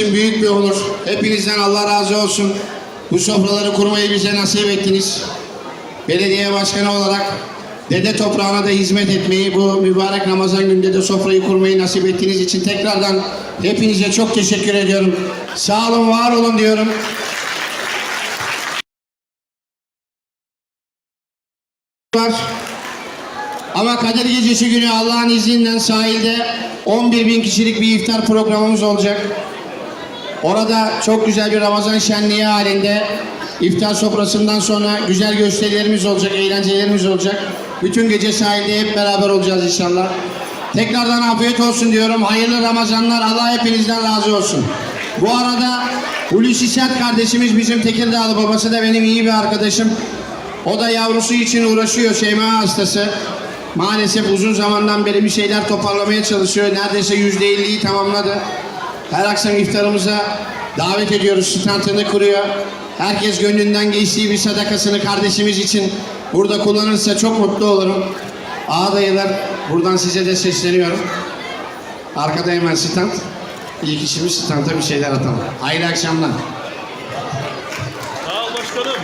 için büyük bir onur. Hepinizden Allah razı olsun. Bu sofraları kurmayı bize nasip ettiniz. Belediye başkanı olarak dede toprağına da hizmet etmeyi, bu mübarek Ramazan günde de sofrayı kurmayı nasip ettiğiniz için tekrardan hepinize çok teşekkür ediyorum. Sağ olun, var olun diyorum. var. Ama Kadir Gecesi günü Allah'ın izniyle sahilde 11 bin kişilik bir iftar programımız olacak. Orada çok güzel bir Ramazan şenliği halinde iftar sofrasından sonra güzel gösterilerimiz olacak, eğlencelerimiz olacak. Bütün gece sahilde hep beraber olacağız inşallah. Tekrardan afiyet olsun diyorum. Hayırlı Ramazanlar. Allah hepinizden razı olsun. Bu arada Hulusi Sert kardeşimiz bizim Tekirdağlı babası da benim iyi bir arkadaşım. O da yavrusu için uğraşıyor Şeyma hastası. Maalesef uzun zamandan beri bir şeyler toparlamaya çalışıyor. Neredeyse yüzde elliyi tamamladı. Her akşam iftarımıza davet ediyoruz. Standını kuruyor. Herkes gönlünden geçtiği bir sadakasını kardeşimiz için burada kullanırsa çok mutlu olurum. Ağdayılar buradan size de sesleniyorum. Arkada hemen stand. İlk işimiz standa bir şeyler atalım. Hayırlı akşamlar. Sağ ol başkanım.